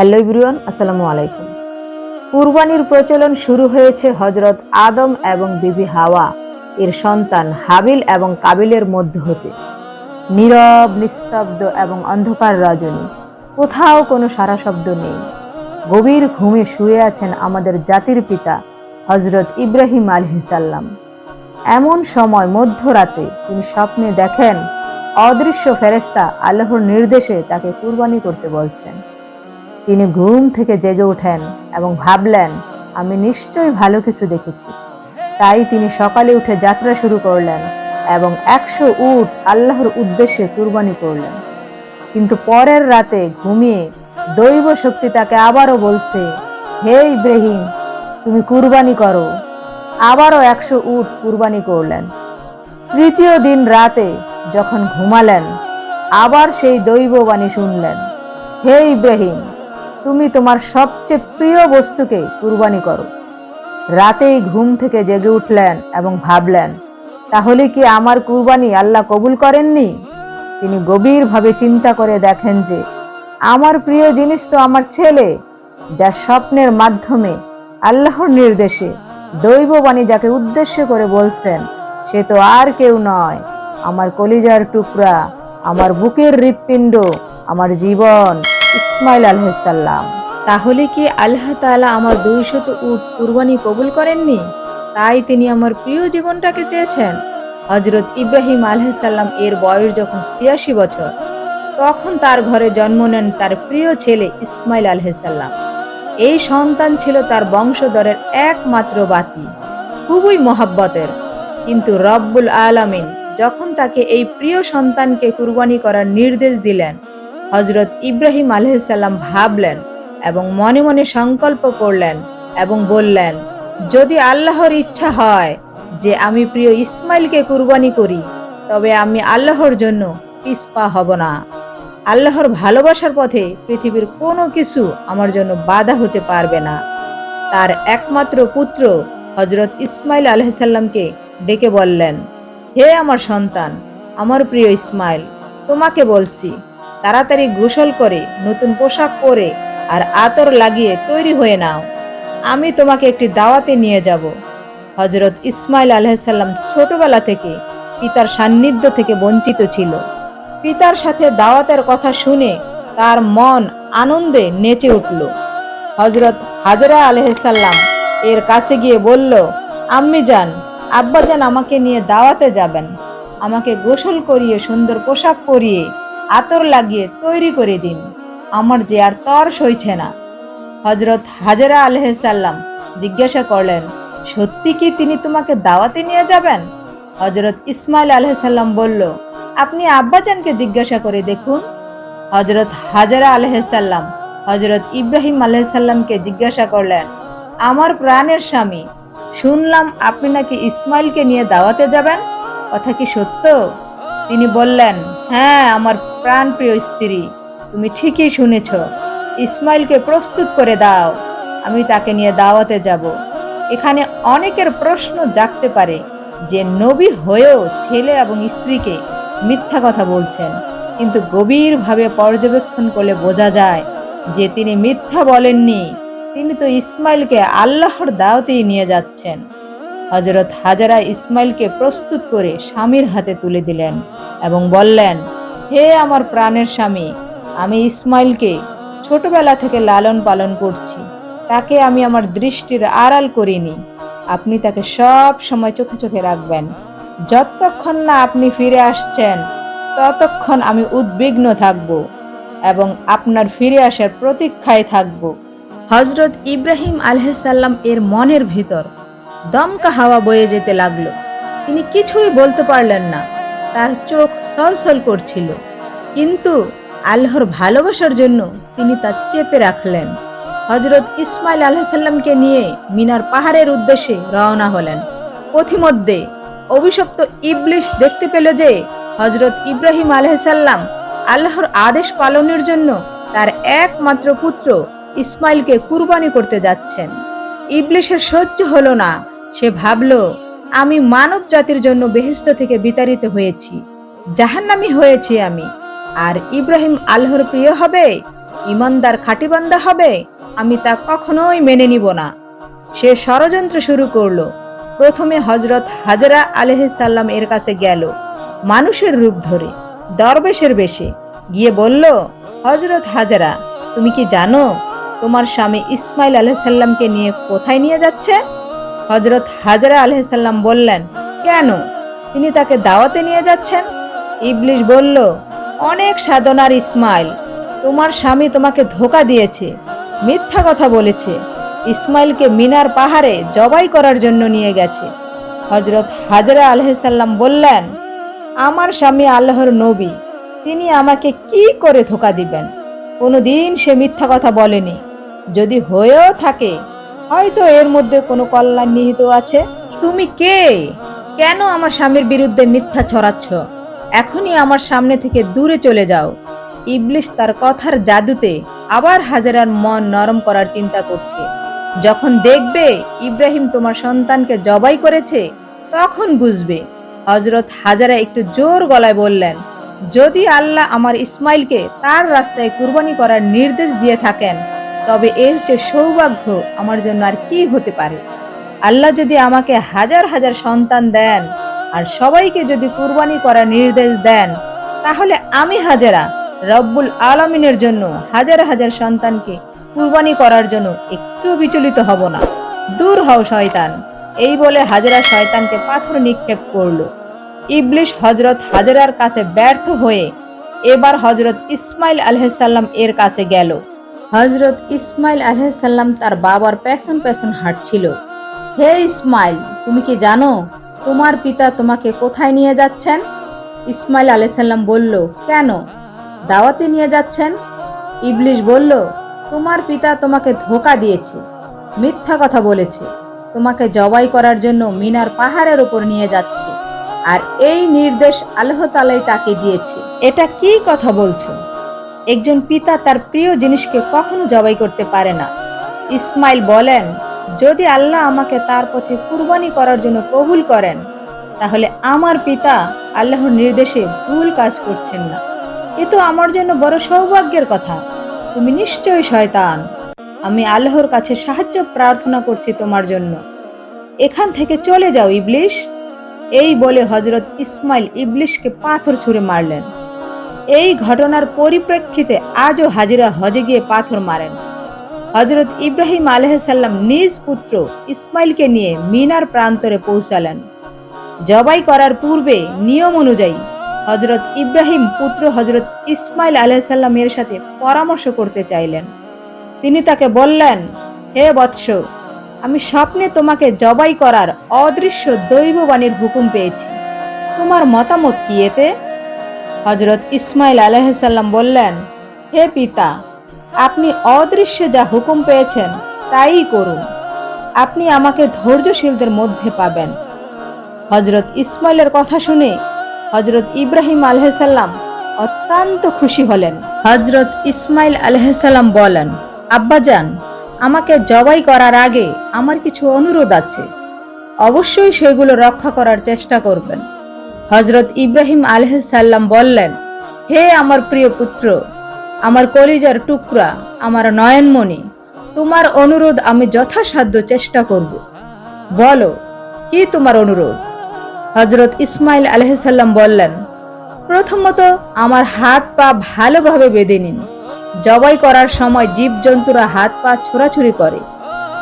Hello ইব্রিয়ান আসসালামু আলাইকুম। কুরবানির প্রচলন শুরু হয়েছে হজরত আদম এবং বিবি হাওয়া, এর সন্তান হাবিল এবং কাবিলের মধ্য হতে। নীরব, নিস্তব্ধ এবং অন্ধকার রজনী, কোথাও কোনো সারা শব্দ নেই। গভীর ঘুমে শুয়ে আছেন আমাদের জাতির পিতা হজরত ইব্রাহিম আলহিসাল্লাম এমন সময় মধ্যরাতে তিনি স্বপ্নে দেখেন অদৃশ্য ফেরেস্তা আল্লাহর নির্দেশে তাকে কুরবানি করতে বলছেন। তিনি ঘুম থেকে জেগে ওঠেন এবং ভাবলেন, আমি নিশ্চয়ই ভালো কিছু দেখেছি। তাই তিনি সকালে উঠে যাত্রা শুরু করলেন এবং একশো উট আল্লাহর উদ্দেশ্যে কুরবানি করলেন। কিন্তু পরের রাতে ঘুমিয়ে দৈব শক্তি তাকে আবারও বলছে, হে ইব্রাহিম, তুমি কুরবানি করো। আবারও একশো উট কুরবানি করলেন। তৃতীয় দিন রাতে যখন ঘুমালেন, আবার সেই দৈববাণী শুনলেন, হে ইব্রাহিম তুমি তোমার সবচেয়ে প্রিয় বস্তুকে কুরবানি করো। রাতেই ঘুম থেকে জেগে উঠলেন এবং ভাবলেন, তাহলে কি আমার কুরবানি আল্লাহ কবুল করেননি? তিনি গভীরভাবে চিন্তা করে দেখেন যে, আমার প্রিয় জিনিস তো আমার ছেলে, যা স্বপ্নের মাধ্যমে আল্লাহর নির্দেশে দৈববাণী যাকে উদ্দেশ্য করে বলছেন, সে তো আর কেউ নয়। আমার কলিজার টুকরা, আমার বুকের হৃৎপিণ্ড, আমার জীবন ইসমাইল আলহাম তাহলে কি আল্লাহ তাআলা আমার দুইশত উট কুরবানি কবুল করেননি? তাই তিনি আমার প্রিয় জীবনটাকে চেয়েছেন। হজরত ইব্রাহিম আলহাম এর বয়স যখন ছিয়াশি বছর, তখন তার ঘরে জন্ম নেন তার প্রিয় ছেলে ইসমাইল আলহাম এই সন্তান ছিল তার বংশধরের একমাত্র বাতি, খুবই মহাব্বতের। কিন্তু রব্বুল আলামিন যখন তাকে এই প্রিয় সন্তানকে কুরবানি করার নির্দেশ দিলেন হজরত ইব্রাহিম আলহাম ভাবলেন এবং মনে মনে সংকল্প করলেন এবং বললেন, যদি আল্লাহর ইচ্ছা হয় যে আমি প্রিয় ইসমাইলকে কুরবানি করি, তবে আমি আল্লাহর জন্য পিসপা হব না। আল্লাহর ভালোবাসার পথে পৃথিবীর কোনো কিছু আমার জন্য বাধা হতে পারবে না। তার একমাত্র পুত্র হজরত ইসমাইল আলহামকে ডেকে বললেন, হে আমার সন্তান, আমার প্রিয় ইসমাইল, তোমাকে বলছি তাড়াতাড়ি গোসল করে, নতুন পোশাক পরে আর আতর লাগিয়ে তৈরি হয়ে নাও। আমি তোমাকে একটি দাওয়াতে নিয়ে যাব। হজরত ইসমাইল আলহাম ছোটবেলা থেকে পিতার সান্নিধ্য থেকে বঞ্চিত ছিল। পিতার সাথে দাওয়াতের কথা শুনে তার মন আনন্দে নেচে উঠল। হজরত হাজরা আলহাম এর কাছে গিয়ে বলল, আম্মি যান আব্বাজান আমাকে নিয়ে দাওয়াতে যাবেন। আমাকে গোসল করিয়ে, সুন্দর পোশাক পরিয়ে আতর লাগিয়ে তৈরি করে দিন। আমার যে আর তর সইছে না। হজরত হাজরা আলহাম জিজ্ঞাসা করলেন, সত্যি কি তিনি তোমাকে দাওয়াতে নিয়ে যাবেন? হজরত ইসমাইল আলহাম বলল, আপনি আব্বাজানকে জিজ্ঞাসা করে দেখুন। হজরত হাজারা আলহাম হজরত ইব্রাহিম আলহামকে জিজ্ঞাসা করলেন, আমার প্রাণের স্বামী, শুনলাম আপনি নাকি ইসমাইলকে নিয়ে দাওয়াতে যাবেন? কথা কি সত্য? তিনি বললেন হ্যাঁ আমার প্রাণপ্রিয় স্ত্রী, তুমি ঠিকই শুনেছ। ইসমাইলকে প্রস্তুত করে দাও। আমি তাকে নিয়ে দাওয়াতে যাব। এখানে অনেকের প্রশ্ন জাগতে পারে যে নবী হয়েও ছেলে এবং স্ত্রীকে মিথ্যা কথা বলছেন। কিন্তু গভীরভাবে পর্যবেক্ষণ করলে বোঝা যায় যে তিনি মিথ্যা বলেননি। তিনি তো ইসমাইলকে আল্লাহর দাওয়াতেই নিয়ে যাচ্ছেন। হজরত হাজারা ইসমাইলকে প্রস্তুত করে স্বামীর হাতে তুলে দিলেন এবং বললেন হে আমার প্রাণের স্বামী, আমি ইসমাইলকে ছোটবেলা থেকে লালন পালন করছি। তাকে আমি আমার দৃষ্টির আড়াল করিনি। আপনি তাকে সব সময় চোখে চোখে রাখবেন। যতক্ষণ না আপনি ফিরে আসছেন, ততক্ষণ আমি উদ্বিগ্ন থাকব এবং আপনার ফিরে আসার প্রতীক্ষায় থাকব। হজরত ইব্রাহিম আলহাম এর মনের ভিতর দমকা হাওয়া বয়ে যেতে লাগল। তিনি কিছুই বলতে পারলেন না। তার চোখ সলসল করছিল। কিন্তু আল্লাহর ভালোবাসার জন্য তিনি তা চেপে রাখলেন। হজরত ইসমাইল আলাহিসাল্লামকে নিয়ে মিনার পাহাড়ের উদ্দেশ্যে রওনা হলেন। পথিমধ্যে অভিশপ্ত ইবলিশ দেখতে পেল যে হজরত ইব্রাহিম আলহাম আল্লাহর আদেশ পালনের জন্য তার একমাত্র পুত্র ইসমাইলকে কুরবানি করতে যাচ্ছেন। ইবলিশের সহ্য হলো না। সে ভাবল আমি মানব জাতির জন্য বেহেস্ত থেকে বিতাড়িত হয়েছি। জাহান্নামি হয়েছি আমি। আর ইব্রাহিম আল্লাহর প্রিয় হবে? ইমানদার খাটিবান্দা হবে? আমি তা কখনোই মেনে নিব না। সে ষড়যন্ত্র শুরু করল। প্রথমে হজরত হাজরা আলহিসাল্লাম এর কাছে গেল, মানুষের রূপ ধরে, দরবেশের বেশে। গিয়ে বলল হজরত হাজরা, তুমি কি জানো, তোমার স্বামী ইসমাইল আলহিসাল্লামকে নিয়ে কোথায় নিয়ে যাচ্ছে? হজরত হাজরা আলহিসাল্লাম বললেন, কেন? তিনি তাকে দাওয়াতে নিয়ে যাচ্ছেন? ইবলিশ বলল, অনেক সাধনার ইসমাইল, তোমার স্বামী তোমাকে ধোকা দিয়েছে, মিথ্যা কথা বলেছে, ইসমাইলকে মিনার পাহাড়ে জবাই করার জন্য নিয়ে গেছে। হজরত হাজরা আলহিসাল্লাম বললেন, আমার স্বামী আল্লাহর নবী, তিনি আমাকে কি করে ধোকা দিবেন? কোনোদিন সে মিথ্যা কথা বলেনি। যদি হয়েও থাকে হয়তো এর মধ্যে কোনো কল্যাণ নিহিত আছে। তুমি কে? কেন আমার স্বামীর বিরুদ্ধে মিথ্যা ছড়াচ্ছ? এখনই আমার সামনে থেকে দূরে চলে যাও। ইবলিশ তার কথার জাদুতে আবার হাজারার মন নরম করার চিন্তা করছে। যখন দেখবে ইব্রাহিম তোমার সন্তানকে জবাই করেছে, তখন বুঝবে। হজরত হাজারা একটু জোর গলায় বললেন, যদি আল্লাহ আমার ইসমাইলকে তার রাস্তায় কুরবানি করার নির্দেশ দিয়ে থাকেন তবে এর চেয়ে সৌভাগ্য আমার জন্য আর কি হতে পারে? আল্লাহ যদি আমাকে হাজার হাজার সন্তান দেন আর সবাইকে যদি কুরবানি করার নির্দেশ দেন, তাহলে আমি হাজারা রব্বুল আলমিনের জন্য হাজার হাজার সন্তানকে কুরবানি করার জন্য একটু বিচলিত হব না। দূর হও শয়তান। এই বলে হাজারা শয়তানকে পাথর নিক্ষেপ করল। ইবলিশ হজরত হাজারার কাছে ব্যর্থ হয়ে এবার হজরত ইসমাইল আলহাম এর কাছে গেল। হজরত ইসমাইল আলহাম তার বাবার পেছন পেছন হাঁটছিল। হে ইসমাইল, তুমি কি জানো তোমার পিতা তোমাকে কোথায় নিয়ে যাচ্ছেন? ইসমাইল আলাইসাল্লাম বলল, কেন? দাওয়াতে নিয়ে যাচ্ছেন? ইবলিশ বলল, তোমার পিতা তোমাকে ধোকা দিয়েছে, মিথ্যা কথা বলেছে, তোমাকে জবাই করার জন্য মিনার পাহাড়ের উপর নিয়ে যাচ্ছে, আর এই নির্দেশ আল্লাহ তালাই তাকে দিয়েছে। এটা কি কথা বলছো? একজন পিতা তার প্রিয় জিনিসকে কখনো জবাই করতে পারে না। ইসমাইল বলেন, যদি আল্লাহ আমাকে তার পথে কুরবানি করার জন্য কবুল করেন, তাহলে আমার পিতা আল্লাহর নির্দেশে ভুল কাজ করছেন না। এ তো আমার জন্য বড় সৌভাগ্যের কথা। তুমি নিশ্চয়ই শয়তান। আমি আল্লাহর কাছে সাহায্য প্রার্থনা করছি তোমার জন্য। এখান থেকে চলে যাও ইবলিশ। এই বলে হজরত ইসমাইল ইবলিশকে পাথর ছুঁড়ে মারলেন। এই ঘটনার পরিপ্রেক্ষিতে আজও হাজিরা হজে গিয়ে পাথর মারেন। হজরত ইব্রাহিম আলহাম নিজ পুত্র ইসমাইলকে নিয়ে মিনার প্রান্তরে পৌঁছালেন। জবাই করার পূর্বে নিয়ম অনুযায়ী হজরত ইব্রাহিম পুত্র হজরত ইসমাইল আলহামের সাথে পরামর্শ করতে চাইলেন। তিনি তাকে বললেন, হে বৎস, আমি স্বপ্নে তোমাকে জবাই করার অদৃশ্য দৈববাণীর হুকুম পেয়েছি। তোমার মতামত কি এতে? হজরত ইসমাইল আলহাম বললেন, হে পিতা, আপনি অদৃশ্যে যা হুকুম পেয়েছেন তাই করুন। আপনি আমাকে ধৈর্যশীলদের মধ্যে পাবেন। হজরত ইসমাইলের কথা শুনে হজরত ইব্রাহিম আলহাম অত্যন্ত খুশি হলেন। হজরত ইসমাইল আলহাম বলেন আব্বাজান আমাকে জবাই করার আগে আমার কিছু অনুরোধ আছে। অবশ্যই সেগুলো রক্ষা করার চেষ্টা করবেন। হজরত ইব্রাহিম আলহাম বললেন, হে আমার প্রিয় পুত্র, আমার কলিজার টুকরা, আমার নয়নমণি, তোমার অনুরোধ আমি যথাসাধ্য চেষ্টা করব। বলো, কি তোমার অনুরোধ? হজরত ইসমাইল আলহাম বললেন, প্রথমত আমার হাত পা ভালোভাবে বেঁধে নিন। জবাই করার সময় জীবজন্তুরা হাত পা ছোড়াছুড়ি করে।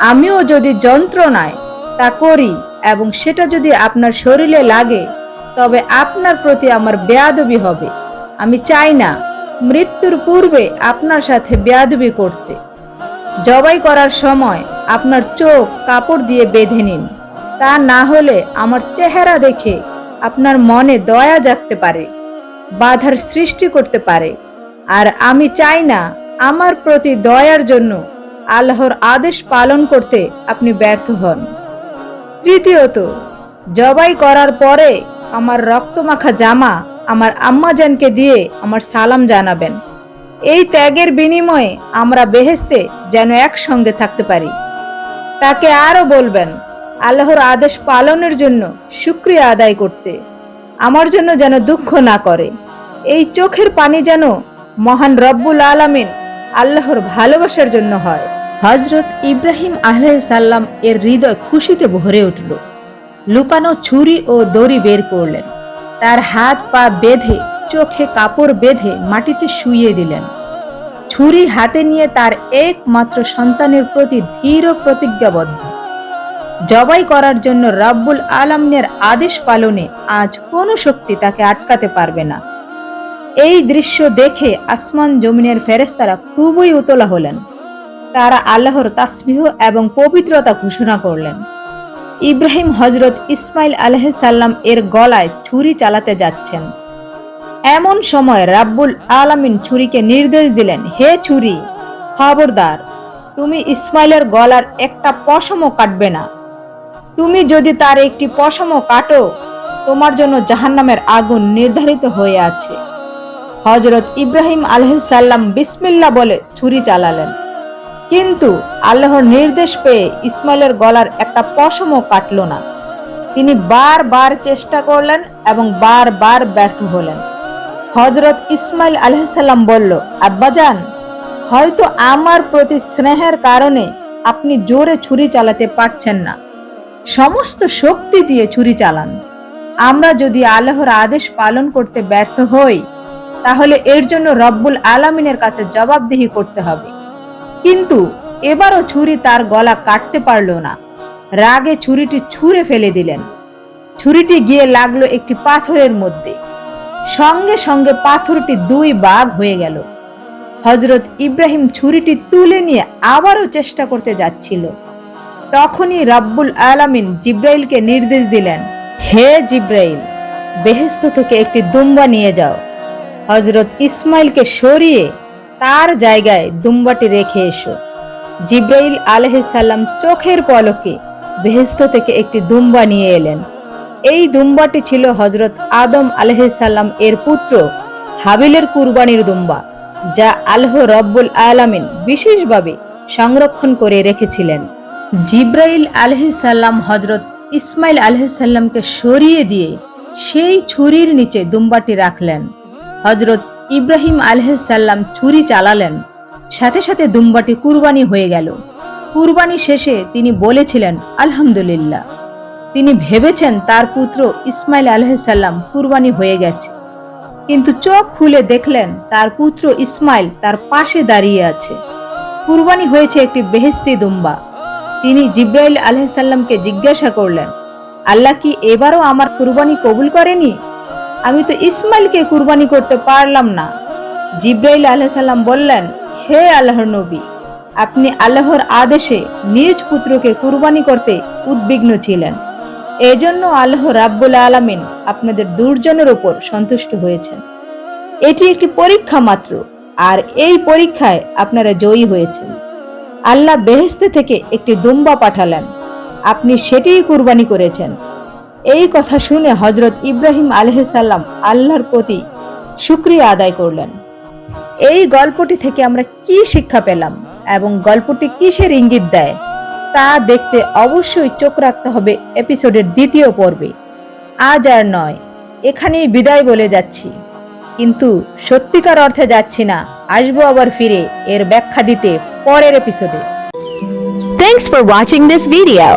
আমিও যদি যন্ত্রণায় তা করি এবং সেটা যদি আপনার শরীরে লাগে তবে আপনার প্রতি আমার বেয়াদবি হবে। আমি চাই না মৃত্যুর পূর্বে আপনার সাথে বেয়াদবি করতে। জবাই করার সময় আপনার চোখ কাপড় দিয়ে বেঁধে নিন। তা না হলে আমার চেহারা দেখে আপনার মনে দয়া জাগতে পারে, বাধার সৃষ্টি করতে পারে। আর আমি চাই না আমার প্রতি দয়ার জন্য আল্লাহর আদেশ পালন করতে আপনি ব্যর্থ হন। তৃতীয়ত, জবাই করার পরে আমার রক্তমাখা জামা আমার আম্মাজানকে দিয়ে আমার সালাম জানাবেন। এই ত্যাগের বিনিময়ে আমরা বেহেস্তে যেন একসঙ্গে থাকতে পারি। তাকে আরও বলবেন, আল্লাহর আদেশ পালনের জন্য শুক্রিয়া আদায় করতে। আমার জন্য যেন দুঃখ না করে। এই চোখের পানি যেন মহান রব্বুল আলামিন আল্লাহর ভালোবাসার জন্য হয়। হজরত ইব্রাহিম সাল্লাম এর হৃদয় খুশিতে ভরে উঠল। লুকানো ছুরি ও দড়ি বের করলেন। তার হাত পা বেঁধে, চোখে কাপড় বেঁধে মাটিতে শুইয়ে দিলেন। ছুরি হাতে নিয়ে তার একমাত্র সন্তানের প্রতি ধীর প্রতিজ্ঞাবদ্ধ। জবাই করার জন্য রাব্বুল আলমের আদেশ পালনে আজ কোনো শক্তি তাকে আটকাতে পারবে না। এই দৃশ্য দেখে আসমান জমিনের ফেরেস্তারা খুবই উতলা হলেন। তারা আল্লাহর তাসবিহ এবং পবিত্রতা ঘোষণা করলেন। ইব্রাহিম হজরত ইসমাইল আলহাম এর গলায় ছুরি চালাতে যাচ্ছেন। এমন সময় রাব্বুল আলামিন ছুরিকে নির্দেশ দিলেন, হে ছুরি, খবরদার, তুমি ইসমাইলের গলার একটা পশমও কাটবে না। তুমি যদি তার একটি পশমও কাটো, তোমার জন্য জাহান্নামের আগুন নির্ধারিত হয়ে আছে। হজরত ইব্রাহিম আলহাম বিসমিল্লা বলে ছুরি চালালেন। কিন্তু আল্লাহর নির্দেশ পেয়ে ইসমাইলের গলার একটা পশমও কাটল না। তিনি বারবার চেষ্টা করলেন এবং বারবার ব্যর্থ হলেন। হজরত ইসমাইল আলহাম বলল আব্বাজান হয়তো আমার প্রতি স্নেহের কারণে আপনি জোরে ছুরি চালাতে পারছেন না। সমস্ত শক্তি দিয়ে ছুরি চালান। আমরা যদি আল্লাহর আদেশ পালন করতে ব্যর্থ হই, তাহলে এর জন্য রব্বুল আলামিনের কাছে জবাবদিহি করতে হবে। কিন্তু এবারও ছুরি তার গলা কাটতে পারল না। রাগে ছুরিটি ছুঁড়ে ফেলে দিলেন। ছুরিটি গিয়ে লাগল একটি পাথরের মধ্যে। সঙ্গে সঙ্গে পাথরটি দুই বাঘ হয়ে গেল। হজরত ইব্রাহিম ছুরিটি তুলে নিয়ে আবারও চেষ্টা করতে যাচ্ছিল। তখনই রাব্বুল আলামিন জিব্রাইলকে নির্দেশ দিলেন, হে জিব্রাইল বেহেস্ত থেকে একটি দুম্বা নিয়ে যাও। হজরত ইসমাইলকে সরিয়ে তার জায়গায় দুম্বাটি রেখে এসো। জিব্রাইল আলহিসাল্লাম চোখের পলকে বেহেস্ত থেকে একটি দুম্বা নিয়ে এলেন। এই দুম্বাটি ছিল হজরত আদম আলহিসাল্লাম এর পুত্র হাবিলের কুরবানির দুম্বা, যা আল্লাহ রব্বুল আলামিন বিশেষভাবে সংরক্ষণ করে রেখেছিলেন। জিব্রাইল আলহিসাল্লাম হজরত ইসমাইল আলহিসাল্লামকে সরিয়ে দিয়ে সেই ছুরির নিচে দুম্বাটি রাখলেন। হজরত ইব্রাহিম আলহাম ছুরি চালালেন। সাথে সাথে দুম্বাটি কুরবানি হয়ে গেল। কুরবানি শেষে তিনি বলেছিলেন, আলহামদুলিল্লাহ। তিনি ভেবেছেন তার পুত্র ইসমাইল আলহাম কুরবানি হয়ে গেছে। কিন্তু চোখ খুলে দেখলেন তার পুত্র ইসমাইল তার পাশে দাঁড়িয়ে আছে। কুরবানি হয়েছে একটি বেহেস্তি দুম্বা। তিনি জিব্রাইল আলহামকে জিজ্ঞাসা করলেন, আল্লাহ কি এবারও আমার কুরবানি কবুল করেনি? আমি তো ইসমাইলকে কুরবানি করতে পারলাম না। জিব্রাইল আলাইসাল্লাম বললেন, হে আল্লাহর নবী, আপনি আল্লাহর আদেশে নিজ পুত্রকে কুরবানি করতে উদ্বিগ্ন ছিলেন। এজন্য আল্লাহ রাব্বুল আলামিন আপনাদের দুর্জনের ওপর সন্তুষ্ট হয়েছেন। এটি একটি পরীক্ষা মাত্র, আর এই পরীক্ষায় আপনারা জয়ী হয়েছেন। আল্লাহ বেহেস্তে থেকে একটি দুম্বা পাঠালেন। আপনি সেটিই কুরবানি করেছেন। এই কথা শুনে হজরত ইব্রাহিম আলহাম আল্লাহর প্রতি শুক্রিয়া আদায় করলেন। এই গল্পটি থেকে আমরা কি শিক্ষা পেলাম এবং গল্পটি কিসের ইঙ্গিত দেয় তা দেখতে অবশ্যই চোখ রাখতে হবে এপিসোডের দ্বিতীয় পর্বে। আজ আর নয়, এখানেই বিদায় বলে যাচ্ছি। কিন্তু সত্যিকার অর্থে যাচ্ছি না, আসব আবার ফিরে এর ব্যাখ্যা দিতে পরের এপিসোডে। Thanks for watching this video.